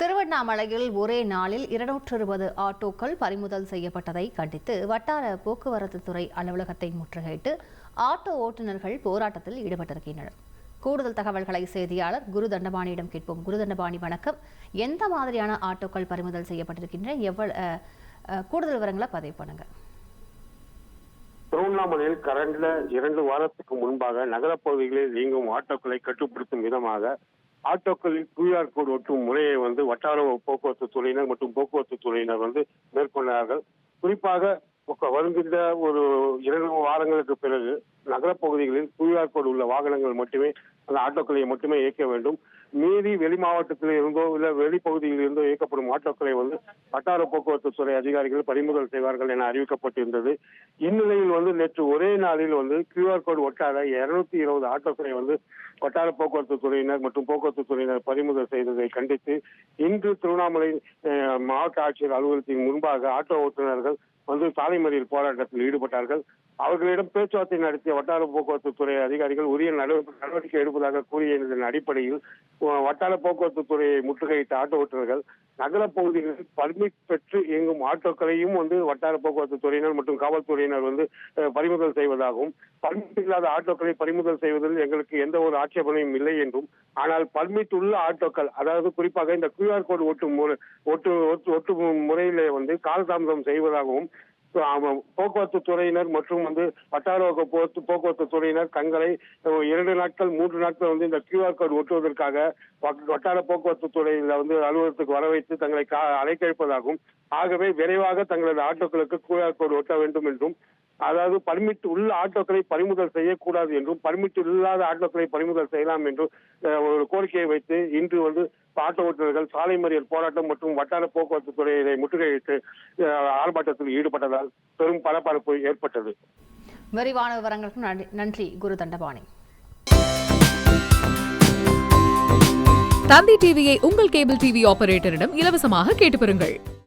திருவண்ணாமலையில் ஒரே நாளில் இருநூற்று இருபது ஆட்டோக்கள் பறிமுதல் செய்யப்பட்டதை கண்டித்து வட்டார போக்குவரத்து துறை அலுவலகத்தை முற்றுகையிட்டு ஆட்டோ ஓட்டுநர்கள் போராட்டத்தில் ஈடுபட்டிருக்கின்றனர். கூடுதல் தகவல்களை செய்தியாளர் குரு தண்டபாணியிடம் கேட்போம். குரு தண்டபாணி வணக்கம். எந்த மாதிரியான ஆட்டோக்கள் பறிமுதல் செய்யப்பட்டிருக்கின்றன? எவ்வளவு கூடுதல் விவரங்களை பதிவு பண்ணுங்க. திருவண்ணாமலையில் கடந்த இரண்டு வாரத்துக்கு முன்பாக நகரப்பகுதிகளில் இயங்கும் ஆட்டோக்களை கட்டுப்படுத்தும் விதமாக ஆட்டோக்களில் கியூஆர் கோடு ஒட்டும் முறையை வந்து வட்டார போக்குவரத்து துறையினர் மற்றும் போக்குவரத்து துறையினர் வந்து மேற்கொண்டார்கள். குறிப்பாக வருகின்ற ஒரு இரண்டு வாரங்களுக்கு பிறகு நகரப்பகுதிகளில் கியூஆர் கோடு உள்ள வாகனங்கள் மட்டுமே அந்த ஆட்டோக்களை மட்டுமே இயக்க வேண்டும். மீறி வெளி மாவட்டத்தில் இருந்தோ இல்ல வெளிப்பகுதியில் இருந்தோ இயக்கப்படும் ஆட்டோக்களை வந்து வட்டார போக்குவரத்து துறை அதிகாரிகள் பறிமுதல் செய்வார்கள் என அறிவிக்கப்பட்டிருந்தது. இந்நிலையில் வந்து நேற்று ஒரே நாளில் வந்து கியூஆர் கோடு ஒட்டாத இருநூத்தி இருபது ஆட்டோக்களை வந்து வட்டார போக்குவரத்து துறையினர் மற்றும் போக்குவரத்து துறையினர் பறிமுதல் செய்ததை கண்டித்து இன்று திருவண்ணாமலை மாவட்ட ஆட்சியர் அலுவலகத்தின் முன்பாக ஆட்டோ ஓட்டுநர்கள் வந்து சாலை மறியல் போராட்டத்தில் ஈடுபட்டார்கள். அவர்களிடம் பேச்சுவார்த்தை நடத்திய வட்டார போக்குவரத்து துறை அதிகாரிகள் உரிய நடவடிக்கை நடவடிக்கை எடுப்பதாக கூறியதன் அடிப்படையில் வட்டார போக்குவரத்து துறையை முற்றுகையிட்ட ஆட்டோ ஓட்டுநர்கள் நகர பகுதிகளில் பர்மிட் பெற்று இயங்கும் ஆட்டோக்களையும் வந்து வட்டார போக்குவரத்து துறையினர் மற்றும் காவல்துறையினர் வந்து பறிமுதல் செய்வதாகவும் பர்மிட் இல்லாத ஆட்டோக்களை பறிமுதல் செய்வதில் எங்களுக்கு எந்த ஒரு ஆட்சேபனையும் இல்லை என்றும் ஆனால் பர்மிட் உள்ள ஆட்டோக்கள் அதாவது குறிப்பாக இந்த கியூஆர் கோடு ஒட்டு முறை- ஒட்டு ஒட்டு- முறையிலே வந்து காலதாமதம் செய்வதாகவும் போக்குவரத்து துறையினர் மற்றும் வந்து வட்டார போக்குவரத்து போக்குவரத்து துறையினர் தங்களை இரண்டு நாட்கள் மூன்று நாட்கள் வந்து இந்த கியூஆர் கோடு ஒட்டுவதற்காக வ- வட்டார போக்குவரத்து துறையில வந்து அலுவலகத்துக்கு வர வைத்து தங்களை கா- அலைக்கழிப்பதாகவும் ஆகவே விரைவாக தங்களது ஆட்டோக்களுக்கு கியூஆர் கோடு ஒட்ட வேண்டும் என்றும் அதாவது பர்மிட் உள்ள ஆட்டோக்களை பறிமுதல் செய்யக்கூடாது என்றும் பர்மிட் இல்லாத ஆட்டோக்களை பறிமுதல் செய்யலாம் என்றும் ஒரு கோரிக்கையை வைத்து இன்று வந்து ஆட்டோ ஓட்டுநர்கள் சாலை மறியல் போராட்டம் மற்றும் வட்டார போக்குவரத்து துறையை முற்றுகையிட்டு ஆர்ப்பாட்டத்தில் ஈடுபட்டதால் பெரும் பரபரப்பு ஏற்பட்டது. விரிவான விவரங்களுக்கு நன்றி- நன்றி குரு தண்டபாணி. தந்தி டிவியை உங்கள் கேபிள் டிவி ஆபரேட்டரிடம் இலவசமாக கேட்டு பெறுங்கள்.